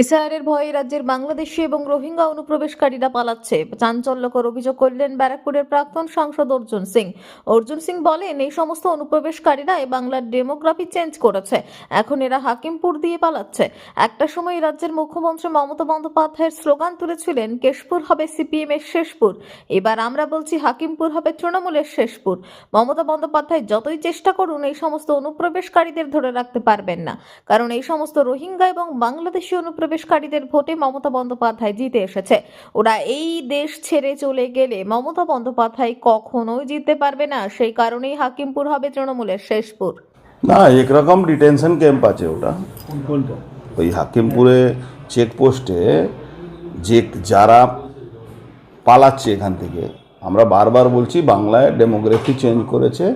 এসআইআরের ভয়ে রাজ্যের বাংলাদেশি এবং রোহিঙ্গা অনুপ্রবেশকারীরা পালাচ্ছে। চাঞ্চল্যকর অভিযোগ করলেন ব্যারাকপুরের প্রাক্তন সাংসদ অর্জুন সিং। অর্জুন সিং বলেন, এই সমস্ত অনুপ্রবেশকারীরা বাংলার ডেমোগ্রাফি চেঞ্জ করেছে। এখন এরা হাকিমপুর দিয়ে পালাচ্ছে। একটা সময় রাজ্যের মুখ্যমন্ত্রী মমতা বন্দ্যোপাধ্যায়ের স্লোগান তুলেছিলেন, কেশপুর হবে সিপিএম এর শেষপুর। এবার আমরা বলছি হাকিমপুর হবে তৃণমূলের শেষপুর। মমতা বন্দ্যোপাধ্যায়, যতই চেষ্টা করুন, এই সমস্ত অনুপ্রবেশকারীদের ধরে রাখতে পারবেন না। কারণ এই সমস্ত রোহিঙ্গা এবং বাংলাদেশি অনুপ্রবেশকারীদের ভোটে মমতা বন্দ্যোপাধ্যায় জিতে এসেছে। ওরা এই দেশ ছেড়ে চলে গেলে মমতা বন্দ্যোপাধ্যায় কখনোই জিততে পারবে না। সেই কারণেই হাকিমপুর হবে তৃণমূলের শেষপুর না একরকম ডিটেনশন ক্যাম্প আছে ওটা। ওই হাকিমপুরে চেকপোস্টে যে যারা পালাচ্ছে এখান থেকে আমরা বারবার বলছি বাংলায় ডেমোগ্রাফি চেঞ্জ করেছে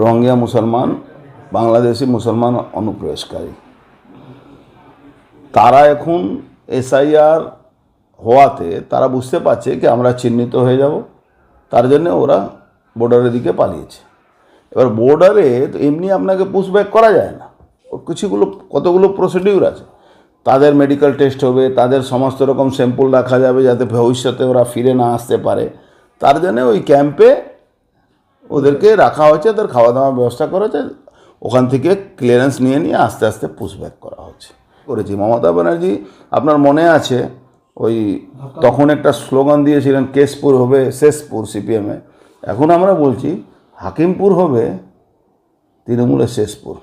রোহিঙ্গা মুসলমান বাংলাদেশি মুসলমান অনুপ্রবেশকারী। তারা এখন এসআইআর হওয়াতে তারা বুঝতে পারছে কি আমরা চিহ্নিত হয়ে যাব। তার জন্য ওরা বর্ডারের দিকে পালিয়েছে। এবার বর্ডারে তো এমনি আপনাকে পুশব্যাক করা যায় না। কিছুগুলো, কতগুলো প্রসিডিউর আছে। তাদের মেডিকেল টেস্ট হবে, তাদের সমস্ত রকম স্যাম্পল রাখা যাবে যাতে ভবিষ্যতে ওরা ফিরে না আসতে পারে। তার জন্য ওই ক্যাম্পে ওদেরকে রাখা হয়েছে, ওদের খাওয়া দাওয়ার ব্যবস্থা করা হয়েছে। ওখান থেকে ক্লিয়ারেন্স নিয়ে নিয়ে আস্তে আস্তে পুশব্যাক করা হচ্ছে। করেছি। মমতা ব্যানার্জি আপনার মনে আছে? ওই তখন একটা স্লোগান দিয়েছিলেন কেশপুর হবে শেষপুর সিপিএমে এখন আমরা বলছি হাকিমপুর হবে তৃণমূলের শেষপুর।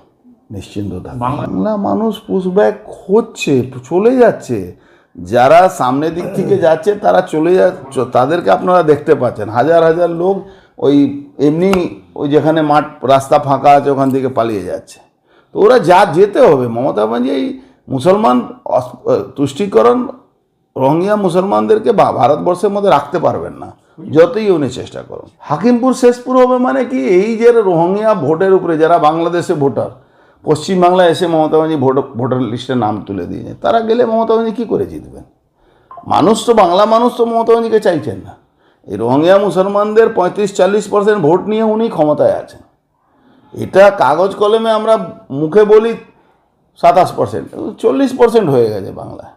নিশ্চিন্ত বাংলা মানুষ পুশব্যাক হচ্ছে চলে যাচ্ছে। যারা সামনের দিক থেকে যাচ্ছে তারা চলে যাচ্ছে তাদেরকে আপনারা দেখতে পাচ্ছেন। হাজার হাজার লোক ওই এমনি ওই যেখানে মাঠ রাস্তা ফাঁকা আছে ওখান থেকে পালিয়ে যাচ্ছে। তো ওরা যা যেতে হবে। মমতা ব্যানার্জি এই মুসলমান তুষ্টিকরণ রোহিঙ্গা মুসলমানদেরকে ভারতবর্ষের মধ্যে রাখতে পারবেন না। যতই উনি চেষ্টা করুন। হাকিমপুর শেষপুর হবে মানে কি? এই যে রোহিঙ্গা ভোটের উপরে যারা বাংলাদেশে ভোটার, পশ্চিমবাংলায় এসে মমতা ব্যানার্জি ভোট, ভোটার লিস্টে নাম তুলে দিয়েছে, তারা গেলে মমতা ব্যানার্জি কী করে জিতবেন? মানুষ তো, বাংলা মানুষ তো মমতা ব্যানার্জিকে চাইছেন না। এই রোহিঙ্গা মুসলমানদের পঁয়ত্রিশ, চল্লিশ পার্সেন্ট ভোট নিয়ে উনি ক্ষমতায় আছেন। এটা কাগজ কলমে আমরা মুখে বলি সাতাশ পার্সেন্ট চল্লিশ পার্সেন্ট হয়ে গেছে বাংলায়।